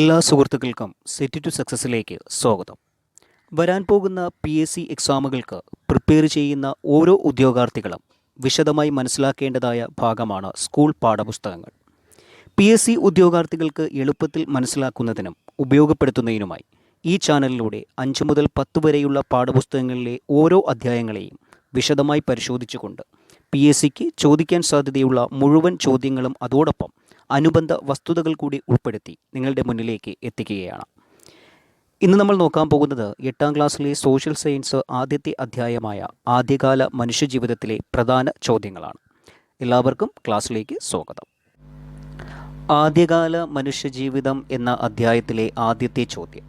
എല്ലാ സുഹൃത്തുക്കൾക്കും set to സക്സസ്സിലേക്ക് സ്വാഗതം. വരാൻ പോകുന്ന പി എസ് സി എക്സാമുകൾക്ക് പ്രിപ്പയർ ചെയ്യുന്ന ഓരോ ഉദ്യോഗാർത്ഥികളും വിശദമായി മനസ്സിലാക്കേണ്ടതായ ഭാഗമാണ് സ്കൂൾ പാഠപുസ്തകങ്ങൾ. പി എസ് സി ഉദ്യോഗാർത്ഥികൾക്ക് എളുപ്പത്തിൽ മനസ്സിലാക്കുന്നതിനും ഉപയോഗപ്പെടുത്തുന്നതിനുമായി ഈ ചാനലിലൂടെ അഞ്ച് മുതൽ പത്ത് വരെയുള്ള പാഠപുസ്തകങ്ങളിലെ ഓരോ അധ്യായങ്ങളെയും വിശദമായി പരിശോധിച്ചുകൊണ്ട് പി എസ് സിക്ക് ചോദിക്കാൻ സാധ്യതയുള്ള മുഴുവൻ ചോദ്യങ്ങളും അതോടൊപ്പം അനുബന്ധ വസ്തുതകൾ കൂടി ഉൾപ്പെടുത്തി നിങ്ങളുടെ മുന്നിലേക്ക് എത്തിക്കുകയാണ്. ഇന്ന് നമ്മൾ നോക്കാൻ പോകുന്നത് എട്ടാം ക്ലാസ്സിലെ സോഷ്യൽ സയൻസ് ആദ്യത്തെ അധ്യായമായ ആദ്യകാല മനുഷ്യജീവിതത്തിലെ പ്രധാന ചോദ്യങ്ങളാണ്. എല്ലാവർക്കും ക്ലാസ്സിലേക്ക് സ്വാഗതം. ആദ്യകാല മനുഷ്യജീവിതം എന്ന അധ്യായത്തിലെ ആദ്യത്തെ ചോദ്യം.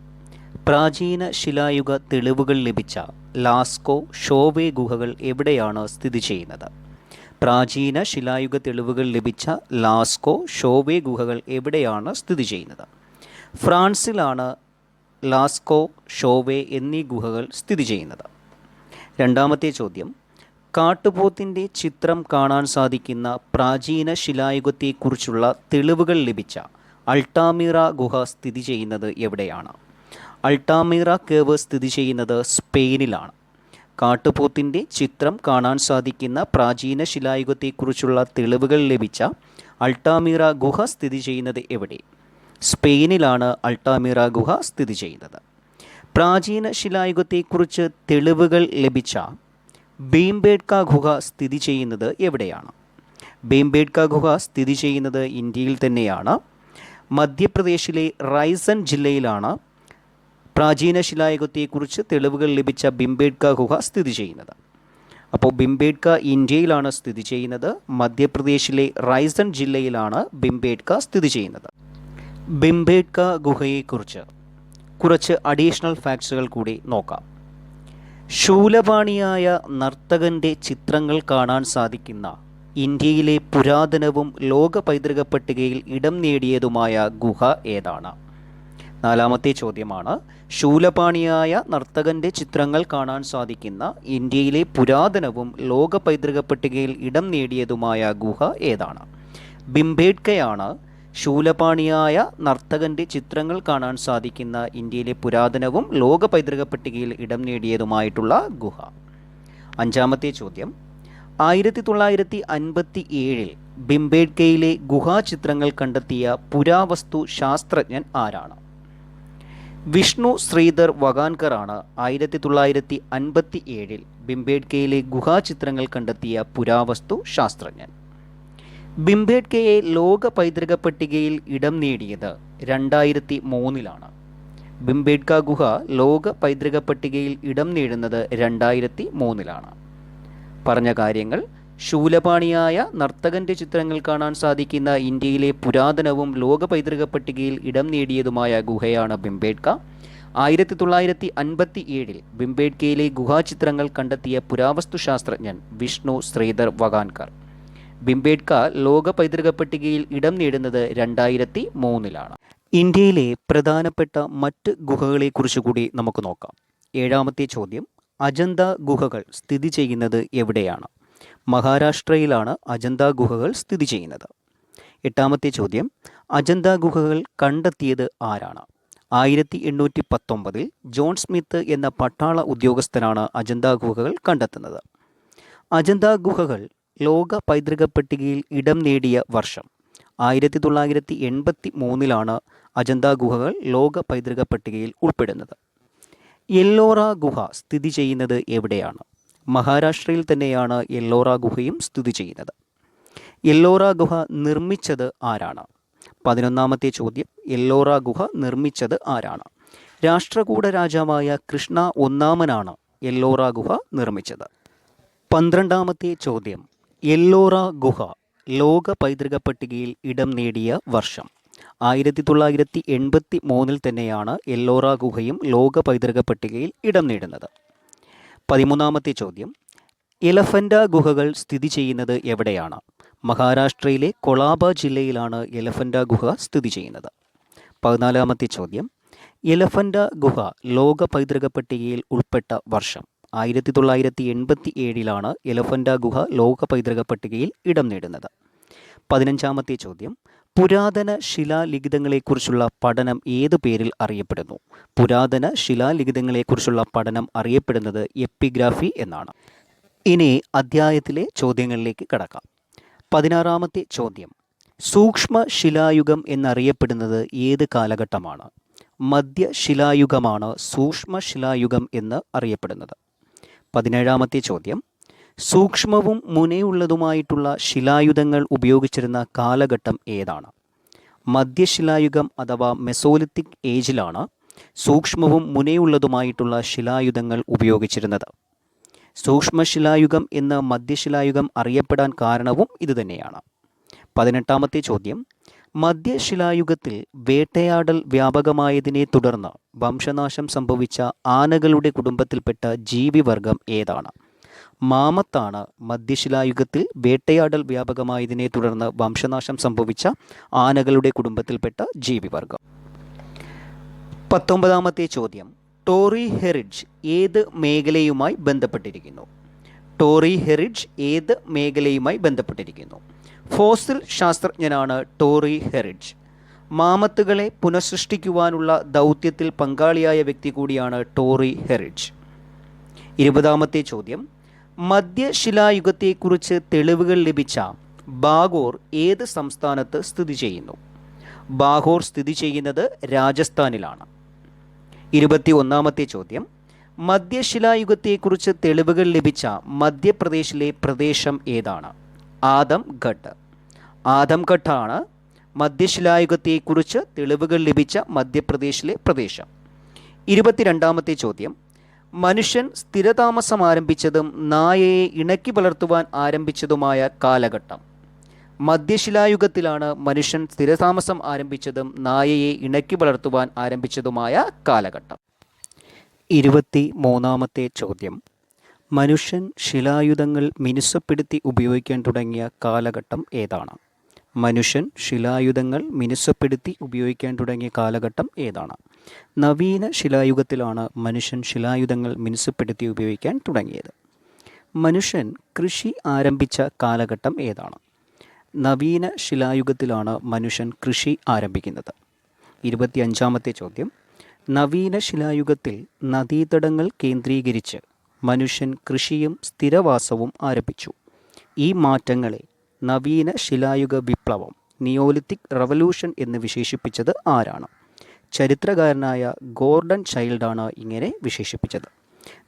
പ്രാചീന ശിലായുഗ തെളിവുകൾ ലഭിച്ച ലാസ്കോ ഷോവേ ഗുഹകൾ എവിടെയാണ് സ്ഥിതി ചെയ്യുന്നത്? പ്രാചീന ശിലായുഗ തെളിവുകൾ ലഭിച്ച ലാസ്കോ ഷോവേ ഗുഹകൾ എവിടെയാണ് സ്ഥിതി ചെയ്യുന്നത്? ഫ്രാൻസിലാണ് ലാസ്കോ ഷോവേ എന്നീ ഗുഹകൾ സ്ഥിതി ചെയ്യുന്നത്. രണ്ടാമത്തെ ചോദ്യം കാട്ടുപോത്തിന്റെ ചിത്രം കാണാൻ സാധിക്കുന്ന പ്രാചീന ശിലായുഗത്തെക്കുറിച്ചുള്ള തെളിവുകൾ ലഭിച്ച അൾട്ടാമീറ ഗുഹ സ്ഥിതി ചെയ്യുന്നത് എവിടെയാണ്? അൾട്ടാമീറ കേവ് സ്ഥിതി ചെയ്യുന്നത് സ്പെയിനിലാണ്. കാട്ടുപോത്തിന്റെ ചിത്രം കാണാൻ സാധിക്കുന്ന പ്രാചീന ശിലായുഗത്തെക്കുറിച്ചുള്ള തെളിവുകൾ ലഭിച്ച അൾട്ടാമീറ ഗുഹ സ്ഥിതി ചെയ്യുന്നത് എവിടെ? സ്പെയിനിലാണ് അൾട്ടാമീറ ഗുഹ സ്ഥിതി ചെയ്യുന്നത്. പ്രാചീന ശിലായുഗത്തെക്കുറിച്ച് തെളിവുകൾ ലഭിച്ച ഭീംബേഡ്ക ഗുഹ സ്ഥിതി ചെയ്യുന്നത് എവിടെയാണ്? ഭീംബേഡ്ക ഗുഹ സ്ഥിതി ചെയ്യുന്നത് ഇന്ത്യയിൽ തന്നെയാണ്. മധ്യപ്രദേശിലെ റൈസൺ ജില്ലയിലാണ് പ്രാചീന ശിലായുഗത്തെക്കുറിച്ച് തെളിവുകൾ ലഭിച്ച ബിംബേഡ്ക ഗുഹ സ്ഥിതി ചെയ്യുന്നത്. അപ്പോൾ ബിംബേഡ്ക ഇന്ത്യയിലാണ് സ്ഥിതി ചെയ്യുന്നത്. മധ്യപ്രദേശിലെ റൈസൺ ജില്ലയിലാണ് ബിംബേഡ്ക സ്ഥിതി ചെയ്യുന്നത്. ബിംബേഡ്ക ഗുഹയെക്കുറിച്ച് കുറച്ച് അഡീഷണൽ ഫാക്ട്സുകൾ കൂടി നോക്കാം. ശൂലപാണിയായ നർത്തകന്റെ ചിത്രങ്ങൾ കാണാൻ സാധിക്കുന്ന ഇന്ത്യയിലെ പുരാതനവും ലോക പൈതൃക പട്ടികയിൽ ഇടം നേടിയതുമായ ഗുഹ ഏതാണ്? നാലാമത്തെ ചോദ്യമാണ്. ശൂലപാണിയായ നർത്തകന്റെ ചിത്രങ്ങൾ കാണാൻ സാധിക്കുന്ന ഇന്ത്യയിലെ പുരാതനവും ലോക പൈതൃക പട്ടികയിൽ ഇടം നേടിയതുമായ ഗുഹ ഏതാണ്? ബിംബേഡ്കയാണ് ശൂലപാണിയായ നർത്തകന്റെ ചിത്രങ്ങൾ കാണാൻ സാധിക്കുന്ന ഇന്ത്യയിലെ പുരാതനവും ലോക പൈതൃക പട്ടികയിൽ ഇടം നേടിയതുമായിട്ടുള്ള ഗുഹ. അഞ്ചാമത്തെ ചോദ്യം. ആയിരത്തി തൊള്ളായിരത്തി അൻപത്തി ഏഴിൽ ബിംബേഡ്കയിലെ ഗുഹാചിത്രങ്ങൾ കണ്ടെത്തിയ പുരാവസ്തു ശാസ്ത്രജ്ഞൻ ആരാണ്? വിഷ്ണു ശ്രീധർ വകാൻകറാണ് ആയിരത്തി തൊള്ളായിരത്തി അൻപത്തി ഏഴിൽ ബിംബേഡ്കയിലെ ഗുഹാചിത്രങ്ങൾ കണ്ടെത്തിയ പുരാവസ്തു ശാസ്ത്രജ്ഞൻ. ബിംബേഡ്കയെ ലോക പൈതൃക പട്ടികയിൽ ഇടം നേടിയത് രണ്ടായിരത്തി മൂന്നിലാണ് ബിംബേഡ്ക ഗുഹ ലോക പൈതൃക പട്ടികയിൽ ഇടം നേടുന്നത് രണ്ടായിരത്തി മൂന്നിലാണ് പറഞ്ഞ കാര്യങ്ങൾ ശൂലപാണിയായ നർത്തകന്റെ ചിത്രങ്ങൾ കാണാൻ സാധിക്കുന്ന ഇന്ത്യയിലെ പുരാതനവും ലോക പൈതൃക പട്ടികയിൽ ഇടം നേടിയതുമായ ഗുഹയാണ് ബിംബേഡ്ക ആയിരത്തി തൊള്ളായിരത്തി അൻപത്തി ഏഴിൽ ബിംബേഡ്കയിലെ ഗുഹാചിത്രങ്ങൾ കണ്ടെത്തിയ പുരാവസ്തു ശാസ്ത്രജ്ഞൻ വിഷ്ണു ശ്രീധർ വഗാൻകർ. ബിംബേഡ്ക ലോക പൈതൃക പട്ടികയിൽ ഇടം നേടുന്നത് രണ്ടായിരത്തി മൂന്നിലാണ് ഇന്ത്യയിലെ പ്രധാനപ്പെട്ട മറ്റ് ഗുഹകളെക്കുറിച്ച് കൂടി നമുക്ക് നോക്കാം. ഏഴാമത്തെ ചോദ്യം അജന്ത ഗുഹകൾ സ്ഥിതി ചെയ്യുന്നത് എവിടെയാണ്? മഹാരാഷ്ട്രയിലാണ് അജന്ത ഗുഹകൾ സ്ഥിതി ചെയ്യുന്നത്. എട്ടാമത്തെ ചോദ്യം അജന്ത ഗുഹകൾ കണ്ടെത്തിയത് ആരാണ്? ആയിരത്തി എണ്ണൂറ്റി പത്തൊമ്പതിൽ ജോൺ സ്മിത്ത് എന്ന പട്ടാള ഉദ്യോഗസ്ഥനാണ് അജന്ത ഗുഹകൾ കണ്ടെത്തുന്നത്. അജന്ത ഗുഹകൾ ലോക പൈതൃക പട്ടികയിൽ ഇടം നേടിയ വർഷം. ആയിരത്തി തൊള്ളായിരത്തി എൺപത്തി മൂന്നിലാണ് അജന്ത ഗുഹകൾ ലോക പൈതൃക പട്ടികയിൽ ഉൾപ്പെടുന്നത്. എല്ലോറ ഗുഹ സ്ഥിതി ചെയ്യുന്നത് എവിടെയാണ്? മഹാരാഷ്ട്രയിൽ തന്നെയാണ് എല്ലോറ ഗുഹയും സ്ഥിതി ചെയ്യുന്നത്. എല്ലോറ ഗുഹ നിർമ്മിച്ചത് ആരാണ്? പതിനൊന്നാമത്തെ ചോദ്യം എല്ലോറ ഗുഹ നിർമ്മിച്ചത് ആരാണ്? രാഷ്ട്രകൂട രാജാവായ കൃഷ്ണ ഒന്നാമനാണ് എല്ലോറ ഗുഹ നിർമ്മിച്ചത്. പന്ത്രണ്ടാമത്തെ ചോദ്യം എല്ലോറ ഗുഹ ലോക പൈതൃക പട്ടികയിൽ ഇടം നേടിയ വർഷം. ആയിരത്തി തൊള്ളായിരത്തി എൺപത്തി മൂന്നിൽ തന്നെയാണ് എല്ലോറ ഗുഹയും ലോക പൈതൃക പട്ടികയിൽ ഇടം നേടുന്നത്. പതിമൂന്നാമത്തെ ചോദ്യം. എലഫന്റ ഗുഹകൾ സ്ഥിതി ചെയ്യുന്നത് എവിടെയാണ്? മഹാരാഷ്ട്രയിലെ കൊളാബ ജില്ലയിലാണ് എലഫന്റ ഗുഹ സ്ഥിതി ചെയ്യുന്നത്. പതിനാലാമത്തെ ചോദ്യം. എലഫന്റ ഗുഹ ലോക പൈതൃക പട്ടികയിൽ ഉൾപ്പെട്ട വർഷം. ആയിരത്തി തൊള്ളായിരത്തി എൺപത്തി ഏഴിലാണ് എലഫന്റ ഗുഹ ലോക പൈതൃക പട്ടികയിൽ ഇടം നേടുന്നത്. പതിനഞ്ചാമത്തെ ചോദ്യം. പുരാതന ശിലാലിഖിതങ്ങളെക്കുറിച്ചുള്ള പഠനം ഏത് പേരിൽ അറിയപ്പെടുന്നു? പുരാതന ശിലാലിഖിതങ്ങളെക്കുറിച്ചുള്ള പഠനം അറിയപ്പെടുന്നത് എപ്പിഗ്രാഫി എന്നാണ്. ഇനി അധ്യായത്തിലെ ചോദ്യങ്ങളിലേക്ക് കടക്കാം. പതിനാറാമത്തെ ചോദ്യം. സൂക്ഷ്മ ശിലായുഗം എന്നറിയപ്പെടുന്നത് ഏത് കാലഘട്ടമാണ്? മധ്യ ശിലായുഗമാണ് സൂക്ഷ്മ ശിലായുഗം എന്ന് അറിയപ്പെടുന്നത്. പതിനേഴാമത്തെ ചോദ്യം. സൂക്ഷ്മവും മുനയുള്ളതുമായിട്ടുള്ള ശിലായുധങ്ങൾ ഉപയോഗിച്ചിരുന്ന കാലഘട്ടം ഏതാണ്? മധ്യശിലായുഗം അഥവാ മെസോലിത്തിക് ഏജിലാണ് സൂക്ഷ്മവും മുനയുള്ളതുമായിട്ടുള്ള ശിലായുധങ്ങൾ ഉപയോഗിച്ചിരുന്നത്. സൂക്ഷ്മശിലായുഗം എന്ന് മധ്യശിലായുഗം അറിയപ്പെടാൻ കാരണവും ഇതുതന്നെയാണ്. പതിനെട്ടാമത്തെ ചോദ്യം. മധ്യശിലായുഗത്തിൽ വേട്ടയാടൽ വ്യാപകമായതിനെ തുടർന്ന് വംശനാശം സംഭവിച്ച ആനകളുടെ കുടുംബത്തിൽപ്പെട്ട ജീവിവർഗം ഏതാണ്? മാമത്താണ് മധ്യശിലായുഗത്തിൽ വേട്ടയാടൽ വ്യാപകമായതിനെ തുടർന്ന് വംശനാശം സംഭവിച്ച ആനകളുടെ കുടുംബത്തിൽപ്പെട്ട ജീവിവർഗം. പത്തൊമ്പതാമത്തെ ചോദ്യം. ടോറി ഹെറിഡ്ജ് ഏത് മേഖലയുമായി ബന്ധപ്പെട്ടിരിക്കുന്നു? ടോറി ഹെറിഡ്ജ് ഏത് മേഖലയുമായി ബന്ധപ്പെട്ടിരിക്കുന്നു? ഫോസിൽ ശാസ്ത്രജ്ഞനാണ് ടോറി ഹെറിഡ്ജ്. മാമത്തുകളെ പുനഃസൃഷ്ടിക്കുവാനുള്ള ദൗത്യത്തിൽ പങ്കാളിയായ വ്യക്തി കൂടിയാണ് ടോറി ഹെറിഡ്ജ്. ഇരുപതാമത്തെ ചോദ്യം. മധ്യശിലായുഗത്തെക്കുറിച്ച് തെളിവുകൾ ലഭിച്ച ബാഗോർ ഏത് സംസ്ഥാനത്ത് സ്ഥിതി ചെയ്യുന്നു? ബാഗോർ സ്ഥിതി ചെയ്യുന്നത് രാജസ്ഥാനിലാണ്. ഇരുപത്തി ഒന്നാമത്തെ ചോദ്യം. മധ്യശിലായുഗത്തെക്കുറിച്ച് തെളിവുകൾ ലഭിച്ച മധ്യപ്രദേശിലെ പ്രദേശം ഏതാണ്? ആദംഘട്ട്. ആദംഘട്ടാണ് മധ്യശിലായുഗത്തെക്കുറിച്ച് തെളിവുകൾ ലഭിച്ച മധ്യപ്രദേശിലെ പ്രദേശം. ഇരുപത്തിരണ്ടാമത്തെ ചോദ്യം. മനുഷ്യൻ സ്ഥിരതാമസം ആരംഭിച്ചതും നായയെ ഇണക്കി വളർത്തുവാൻ ആരംഭിച്ചതുമായ കാലഘട്ടം. മധ്യശിലായുഗത്തിലാണ് മനുഷ്യൻ സ്ഥിരതാമസം ആരംഭിച്ചതും നായയെ ഇണക്കി വളർത്തുവാൻ ആരംഭിച്ചതുമായ കാലഘട്ടം. ഇരുപത്തി മൂന്നാമത്തെ ചോദ്യം. മനുഷ്യൻ ശിലായുധങ്ങൾ മിനുസപ്പെടുത്തി ഉപയോഗിക്കാൻ തുടങ്ങിയ കാലഘട്ടം ഏതാണ്? മനുഷ്യൻ ശിലായുധങ്ങൾ മിനുസപ്പെടുത്തി ഉപയോഗിക്കാൻ തുടങ്ങിയ കാലഘട്ടം ഏതാണ്? നവീന ശിലായുഗത്തിലാണ് മനുഷ്യൻ ശിലായുധങ്ങൾ മിനുസപ്പെടുത്തി ഉപയോഗിക്കാൻ തുടങ്ങിയത്. മനുഷ്യൻ കൃഷി ആരംഭിച്ച കാലഘട്ടം ഏതാണ്? നവീന ശിലായുഗത്തിലാണ് മനുഷ്യൻ കൃഷി ആരംഭിക്കുന്നത്. ഇരുപത്തിയഞ്ചാമത്തെ ചോദ്യം. നവീന ശിലായുഗത്തിൽ നദീതടങ്ങൾ കേന്ദ്രീകരിച്ച് മനുഷ്യൻ കൃഷിയും സ്ഥിരവാസവും ആരംഭിച്ചു. ഈ മാറ്റങ്ങളെ നവീന ശിലായുഗ വിപ്ലവം നിയോലിത്തിക് റവല്യൂഷൻ എന്ന് വിശേഷിപ്പിച്ചത് ആരാണ്? ചരിത്രകാരനായ ഗോർഡൻ ചൈൽഡാണ് ഇങ്ങനെ വിശേഷിപ്പിച്ചത്.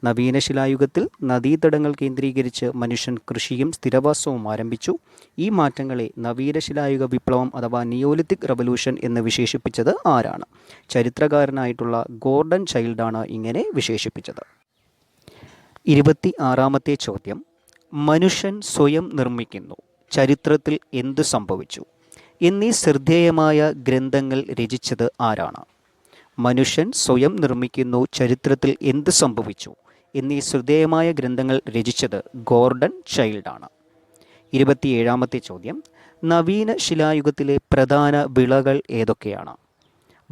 നവീന ശിലായുഗത്തിൽ നദീതടങ്ങൾ കേന്ദ്രീകരിച്ച് മനുഷ്യൻ കൃഷിയും സ്ഥിരവാസവും ആരംഭിച്ചു. ഈ മാറ്റങ്ങളെ നവീന ശിലായുഗ വിപ്ലവം അഥവാ നിയോലിത്തിക് റവല്യൂഷൻ എന്ന് വിശേഷിപ്പിച്ചത് ആരാണ്? ചരിത്രകാരനായിട്ടുള്ള ഗോർഡൻ ചൈൽഡാണ് ഇങ്ങനെ വിശേഷിപ്പിച്ചത്. ഇരുപത്തി ആറാമത്തെ ചോദ്യം. മനുഷ്യൻ സ്വയം നിർമ്മിക്കുന്നു. ചരിത്രത്തിൽ എന്തു സംഭവിച്ചു? എന്നീ ശ്രദ്ധേയമായ ഗ്രന്ഥങ്ങൾ രചിച്ചത് ആരാണ്? മനുഷ്യൻ സ്വയം നിർമ്മിക്കുന്നു. ചരിത്രത്തിൽ എന്ത് സംഭവിച്ചു? എന്നീ ശ്രദ്ധേയമായ ഗ്രന്ഥങ്ങൾ രചിച്ചത് ഗോർഡൻ ചൈൽഡാണ്. ഇരുപത്തിയേഴാമത്തെ ചോദ്യം. നവീന ശിലായുഗത്തിലെ പ്രധാന വിളകൾ ഏതൊക്കെയാണ്?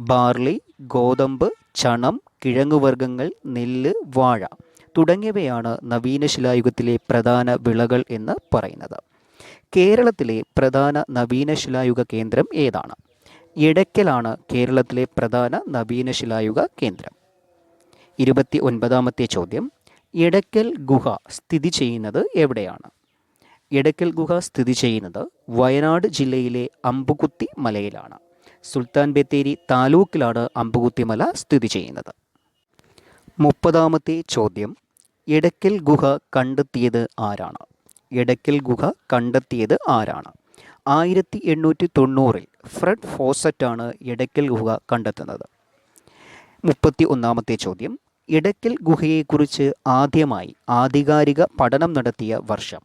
ബാർലി ഗോതമ്പ് ചണം കിഴങ്ങുവർഗങ്ങൾ നെല്ല് വാഴ തുടങ്ങിയവയാണ് നവീന ശിലായുഗത്തിലെ പ്രധാന വിളകൾ എന്ന് പറയുന്നത്. കേരളത്തിലെ പ്രധാന നവീന ശിലായുഗ കേന്ദ്രം ഏതാണ്? എടയ്ക്കലാണ് കേരളത്തിലെ പ്രധാന നവീന ശിലായുഗ കേന്ദ്രം. ഇരുപത്തി ഒൻപതാമത്തെ ചോദ്യം എടയ്ക്കൽ ഗുഹ സ്ഥിതി ചെയ്യുന്നത് എവിടെയാണ്? എടയ്ക്കൽ ഗുഹ സ്ഥിതി ചെയ്യുന്നത് വയനാട് ജില്ലയിലെ അമ്പുകുത്തി മലയിലാണ്. സുൽത്താൻ ബത്തേരി താലൂക്കിലാണ് അമ്പുകുത്തി മല സ്ഥിതി ചെയ്യുന്നത്. മുപ്പതാമത്തെ ചോദ്യം എടയ്ക്കൽ ഗുഹ കണ്ടെത്തിയത് ആരാണ്? എടയ്ക്കൽ ഗുഹ കണ്ടെത്തിയത് ആരാണ്? ആയിരത്തി എണ്ണൂറ്റി തൊണ്ണൂറിൽ ഫ്രെഡ് ഫോസറ്റാണ് ഇടയ്ക്കൽ ഗുഹ കണ്ടെത്തുന്നത്. മുപ്പത്തി ഒന്നാമത്തെ ചോദ്യം ഇടയ്ക്കൽ ഗുഹയെക്കുറിച്ച് ആദ്യമായി ആധികാരിക പഠനം നടത്തിയ വർഷം.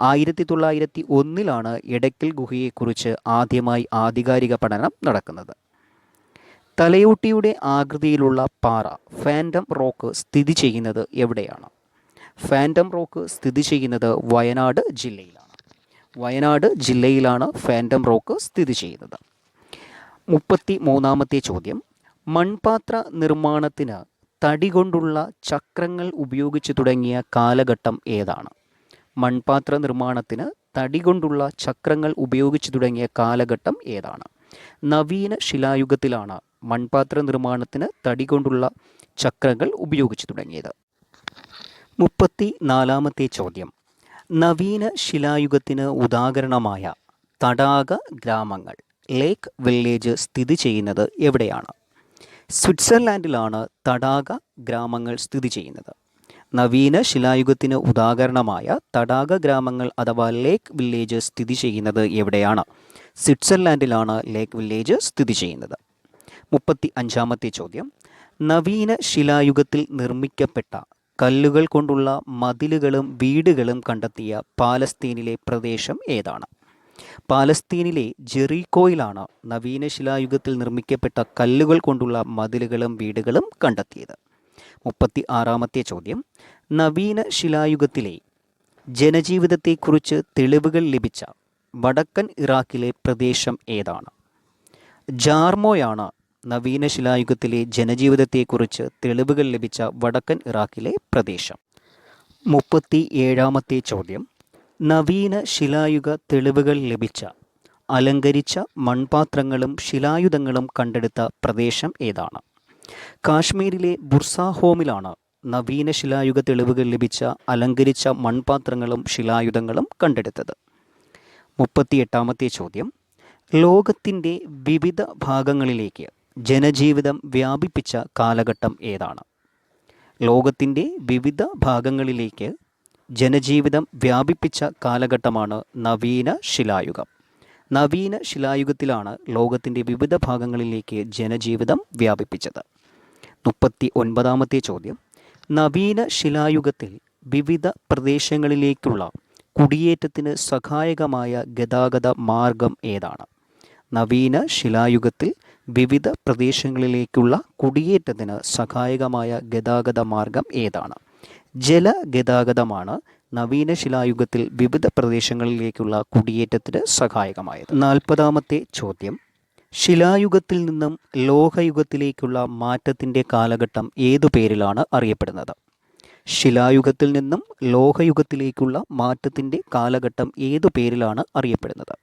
ആയിരത്തി തൊള്ളായിരത്തി ഒന്നിലാണ് ഇടയ്ക്കൽ ഗുഹയെക്കുറിച്ച് ആദ്യമായി ആധികാരിക പഠനം നടക്കുന്നത്. തലയോട്ടിയുടെ ആകൃതിയിലുള്ള പാറ ഫാൻഡം റോക്ക് സ്ഥിതി ചെയ്യുന്നത് എവിടെയാണ്? ഫാൻഡം റോക്ക് സ്ഥിതി ചെയ്യുന്നത് വയനാട് ജില്ലയിലാണ്. വയനാട് ജില്ലയിലാണ് ഫാന്റം റോക്ക് സ്ഥിതി ചെയ്യുന്നത്. മുപ്പത്തി മൂന്നാമത്തെ ചോദ്യം. മൺപാത്ര നിർമ്മാണത്തിന് തടി കൊണ്ടുള്ള ചക്രങ്ങൾ ഉപയോഗിച്ച് തുടങ്ങിയ കാലഘട്ടം ഏതാണ്? മൺപാത്ര നിർമ്മാണത്തിന് തടി കൊണ്ടുള്ള ചക്രങ്ങൾ ഉപയോഗിച്ച് തുടങ്ങിയ കാലഘട്ടം ഏതാണ്? നവീന ശിലായുഗത്തിലാണ് മൺപാത്ര നിർമ്മാണത്തിന് തടി കൊണ്ടുള്ള ചക്രങ്ങൾ ഉപയോഗിച്ച് തുടങ്ങിയത്. മുപ്പത്തി നാലാമത്തെ ചോദ്യം. നവീന ശിലായുഗത്തിന് ഉദാഹരണമായ തടാക ഗ്രാമങ്ങൾ ലേക്ക് വില്ലേജ് സ്ഥിതി ചെയ്യുന്നത് എവിടെയാണ്? സ്വിറ്റ്സർലാൻഡിലാണ് തടാക ഗ്രാമങ്ങൾ സ്ഥിതി ചെയ്യുന്നത്. നവീന ശിലായുഗത്തിന് ഉദാഹരണമായ തടാക ഗ്രാമങ്ങൾ അഥവാ ലേക്ക് വില്ലേജ് സ്ഥിതി ചെയ്യുന്നത് എവിടെയാണ്? സ്വിറ്റ്സർലാൻഡിലാണ് ലേക്ക് വില്ലേജ് സ്ഥിതി ചെയ്യുന്നത്. മുപ്പത്തി അഞ്ചാമത്തെ ചോദ്യം. നവീന ശിലായുഗത്തിൽ നിർമ്മിക്കപ്പെട്ട കല്ലുകൾ കൊണ്ടുള്ള മതിലുകളും വീടുകളും കണ്ടെത്തിയ പാലസ്തീനിലെ പ്രദേശം ഏതാണ്? പാലസ്തീനിലെ ജെറീക്കോയിലാണ് നവീന ശിലായുഗത്തിൽ നിർമ്മിക്കപ്പെട്ട കല്ലുകൾ കൊണ്ടുള്ള മതിലുകളും വീടുകളും കണ്ടെത്തിയത്. മുപ്പത്തി ആറാമത്തെ ചോദ്യം. നവീന ശിലായുഗത്തിലെ ജനജീവിതത്തെക്കുറിച്ച് തെളിവുകൾ ലഭിച്ച വടക്കൻ ഇറാഖിലെ പ്രദേശം ഏതാണ്? ജാർമോയാണ് നവീന ശിലായുഗത്തിലെ ജനജീവിതത്തെക്കുറിച്ച് തെളിവുകൾ ലഭിച്ച വടക്കൻ ഇറാഖിലെ പ്രദേശം. മുപ്പത്തി ഏഴാമത്തെ ചോദ്യം. നവീന ശിലായുഗ തെളിവുകൾ ലഭിച്ച അലങ്കരിച്ച മൺപാത്രങ്ങളും ശിലായുധങ്ങളും കണ്ടെടുത്ത പ്രദേശം ഏതാണ്? കാശ്മീരിലെ ബുർസാഹോമിലാണ് നവീന ശിലായുഗ തെളിവുകൾ ലഭിച്ച അലങ്കരിച്ച മൺപാത്രങ്ങളും ശിലായുധങ്ങളും കണ്ടെടുത്തത്. മുപ്പത്തിയെട്ടാമത്തെ ചോദ്യം. ലോകത്തിന്റെ വിവിധ ഭാഗങ്ങളിലേക്ക് ജനജീവിതം വ്യാപിപ്പിച്ച കാലഘട്ടം ഏതാണ്? ലോകത്തിന്റെ വിവിധ ഭാഗങ്ങളിലേക്ക് ജനജീവിതം വ്യാപിപ്പിച്ച കാലഘട്ടമാണ് നവീന ശിലായുഗം. നവീന ശിലായുഗത്തിലാണ് ലോകത്തിന്റെ വിവിധ ഭാഗങ്ങളിലേക്ക് ജനജീവിതം വ്യാപിപ്പിച്ചത്. മുപ്പത്തി ഒൻപതാമത്തെ ചോദ്യം. നവീന ശിലായുഗത്തിൽ വിവിധ പ്രദേശങ്ങളിലേക്കുള്ള കുടിയേറ്റത്തിന് സഹായകമായ ഗതാഗത മാർഗം ഏതാണ്? നവീന ശിലായുഗത്തിൽ വിവിധ പ്രദേശങ്ങളിലേക്കുള്ള കുടിയേറ്റത്തിന് സഹായകമായ ഗതാഗത മാർഗം ഏതാണ്? ജലഗതാഗതമാണ് നവീന ശിലായുഗത്തിൽ വിവിധ പ്രദേശങ്ങളിലേക്കുള്ള കുടിയേറ്റത്തിന് സഹായകമായത്. നാൽപ്പതാമത്തെ ചോദ്യം. ശിലായുഗത്തിൽ നിന്നും ലോഹയുഗത്തിലേക്കുള്ള മാറ്റത്തിന്റെ കാലഘട്ടം ഏതു പേരിലാണ് അറിയപ്പെടുന്നത്? ശിലായുഗത്തിൽ നിന്നും ലോഹയുഗത്തിലേക്കുള്ള മാറ്റത്തിന്റെ കാലഘട്ടം ഏതു പേരിലാണ് അറിയപ്പെടുന്നത്?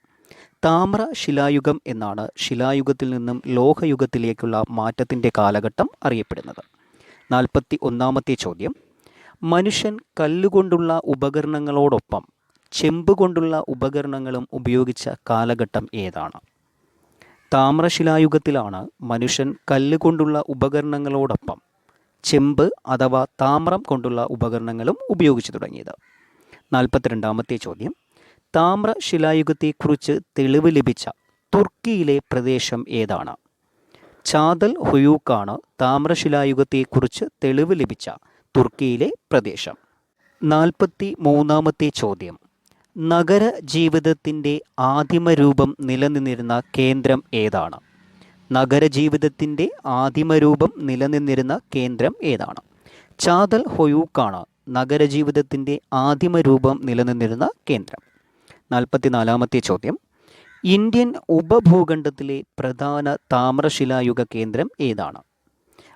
താമ്ര ശിലായുഗം എന്നാണ് ശിലായുഗത്തിൽ നിന്നും ലോഹയുഗത്തിലേക്കുള്ള മാറ്റത്തിന്റെ കാലഘട്ടം അറിയപ്പെടുന്നത്. നാൽപ്പത്തി ഒന്നാമത്തെ ചോദ്യം. മനുഷ്യൻ കല്ലുകൊണ്ടുള്ള ഉപകരണങ്ങളോടൊപ്പം ചെമ്പ് കൊണ്ടുള്ള ഉപകരണങ്ങളും ഉപയോഗിച്ച കാലഘട്ടം ഏതാണ്? താമ്രശിലായുഗത്തിലാണ് മനുഷ്യൻ കല്ലുകൊണ്ടുള്ള ഉപകരണങ്ങളോടൊപ്പം ചെമ്പ് അഥവാ താമ്രം കൊണ്ടുള്ള ഉപകരണങ്ങളും ഉപയോഗിച്ചു തുടങ്ങിയത്. നാൽപ്പത്തിരണ്ടാമത്തെ ചോദ്യം. താമ്രശിലായുഗത്തെക്കുറിച്ച് തെളിവ് ലഭിച്ച തുർക്കിയിലെ പ്രദേശം ഏതാണ്? ചാതൽ ഹുയൂക്കാണ് താമ്രശിലായുഗത്തെക്കുറിച്ച് തെളിവ് ലഭിച്ച തുർക്കിയിലെ പ്രദേശം. നാൽപ്പത്തി മൂന്നാമത്തെ ചോദ്യം. നഗര ജീവിതത്തിന്റെ ആദിമരൂപം നിലനിന്നിരുന്ന കേന്ദ്രം ഏതാണ്? നഗര ജീവിതത്തിന്റെ ആദിമ രൂപം നിലനിന്നിരുന്ന കേന്ദ്രം ഏതാണ്? ചാതൽ ഹൊയൂക്കാണ് നഗരജീവിതത്തിന്റെ ആദിമരൂപം നിലനിന്നിരുന്ന കേന്ദ്രം. നാൽപ്പത്തിനാലാമത്തെ ചോദ്യം. ഇന്ത്യൻ ഉപഭൂഖണ്ഡത്തിലെ പ്രധാന താമ്രശിലായുഗ കേന്ദ്രം ഏതാണ്?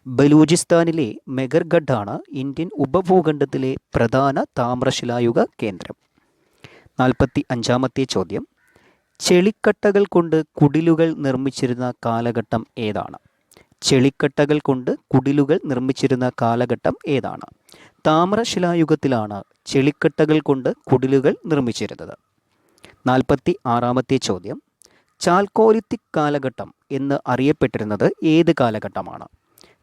ബലൂചിസ്ഥാനിലെ മെഗർഗഡാണ് ഇന്ത്യൻ ഉപഭൂഖണ്ഡത്തിലെ പ്രധാന താമ്രശിലായുഗ കേന്ദ്രം. നാൽപ്പത്തി അഞ്ചാമത്തെ ചോദ്യം. ചെളിക്കട്ടകൾ കൊണ്ട് കുടിലുകൾ നിർമ്മിച്ചിരുന്ന കാലഘട്ടം ഏതാണ്? ചെളിക്കട്ടകൾ കൊണ്ട് കുടിലുകൾ നിർമ്മിച്ചിരുന്ന കാലഘട്ടം ഏതാണ്? താമ്രശിലായുഗത്തിലാണ് ചെളിക്കട്ടകൾ കൊണ്ട് കുടിലുകൾ നിർമ്മിച്ചിരുന്നത്. നാൽപ്പത്തി ആറാമത്തെ ചോദ്യം. ചാൽക്കോലിത്തിക് കാലഘട്ടം എന്ന് അറിയപ്പെട്ടിരുന്നത് ഏത് കാലഘട്ടമാണ്?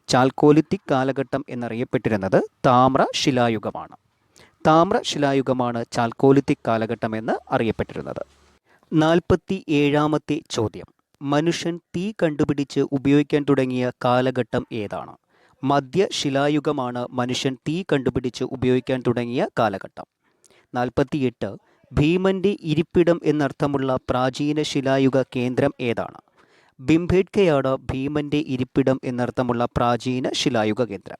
ചാൽക്കോലിത്തിക് കാലഘട്ടം എന്നറിയപ്പെട്ടിരുന്നത് താമ്ര ശിലായുഗമാണ്. താമ്ര ശിലായുഗമാണ് ചാൽക്കോലിത്തിക് കാലഘട്ടം എന്ന് അറിയപ്പെട്ടിരുന്നത്. നാൽപ്പത്തി ഏഴാമത്തെ ചോദ്യം. മനുഷ്യൻ തീ കണ്ടുപിടിച്ച് ഉപയോഗിക്കാൻ തുടങ്ങിയ കാലഘട്ടം ഏതാണ്? മധ്യ ശിലായുഗമാണ് മനുഷ്യൻ തീ കണ്ടുപിടിച്ച് ഉപയോഗിക്കാൻ തുടങ്ങിയ കാലഘട്ടം. നാൽപ്പത്തിയെട്ട് ഭീമന്റെ ഇരിപ്പിടം എന്നർത്ഥമുള്ള പ്രാചീന ശിലായുഗ കേന്ദ്രം ഏതാണ്? ബിംബേഡ്കയാണ് ഭീമന്റെ ഇരിപ്പിടം എന്നർത്ഥമുള്ള പ്രാചീന ശിലായുഗ കേന്ദ്രം.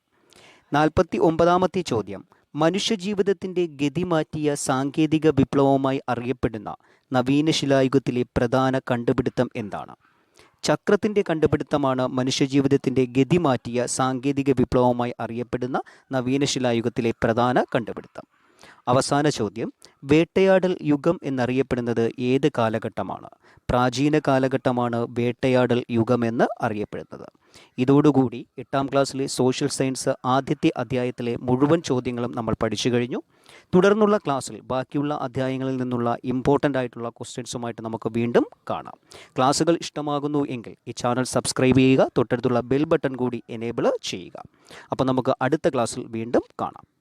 നാൽപ്പത്തി ഒമ്പതാമത്തെ ചോദ്യം. മനുഷ്യജീവിതത്തിന്റെ ഗതി മാറ്റിയ സാങ്കേതിക വിപ്ലവമായി അറിയപ്പെടുന്ന നവീന ശിലായുഗത്തിലെ പ്രധാന കണ്ടുപിടുത്തം എന്താണ്? ചക്രത്തിന്റെ കണ്ടുപിടുത്തമാണ് മനുഷ്യജീവിതത്തിന്റെ ഗതി മാറ്റിയ സാങ്കേതിക വിപ്ലവമായി അറിയപ്പെടുന്ന നവീന ശിലായുഗത്തിലെ പ്രധാന കണ്ടുപിടുത്തം. അവസാന ചോദ്യം വേട്ടയാടൽ യുഗം എന്നറിയപ്പെടുന്നത് ഏത് കാലഘട്ടമാണ്? പ്രാചീന കാലഘട്ടമാണ് വേട്ടയാടൽ യുഗമെന്ന് അറിയപ്പെടുന്നത്. ഇതോടുകൂടി എട്ടാം ക്ലാസ്സിലെ സോഷ്യൽ സയൻസ് ആദ്യത്തെ അധ്യായത്തിലെ മുഴുവൻ ചോദ്യങ്ങളും നമ്മൾ പഠിച്ചു കഴിഞ്ഞു. തുടർന്നുള്ള ക്ലാസ്സിൽ ബാക്കിയുള്ള അധ്യായങ്ങളിൽ നിന്നുള്ള ഇമ്പോർട്ടന്റ് ആയിട്ടുള്ള ക്വസ്റ്റ്യൻസുമായിട്ട് നമുക്ക് വീണ്ടും കാണാം. ക്ലാസ്സുകൾ ഇഷ്ടമാകുന്നു എങ്കിൽ ഈ ചാനൽ സബ്സ്ക്രൈബ് ചെയ്യുക തൊട്ടടുത്തുള്ള ബെൽ ബട്ടൺ കൂടി എനേബിൾ ചെയ്യുക. അപ്പോൾ നമുക്ക് അടുത്ത ക്ലാസ്സിൽ വീണ്ടും കാണാം.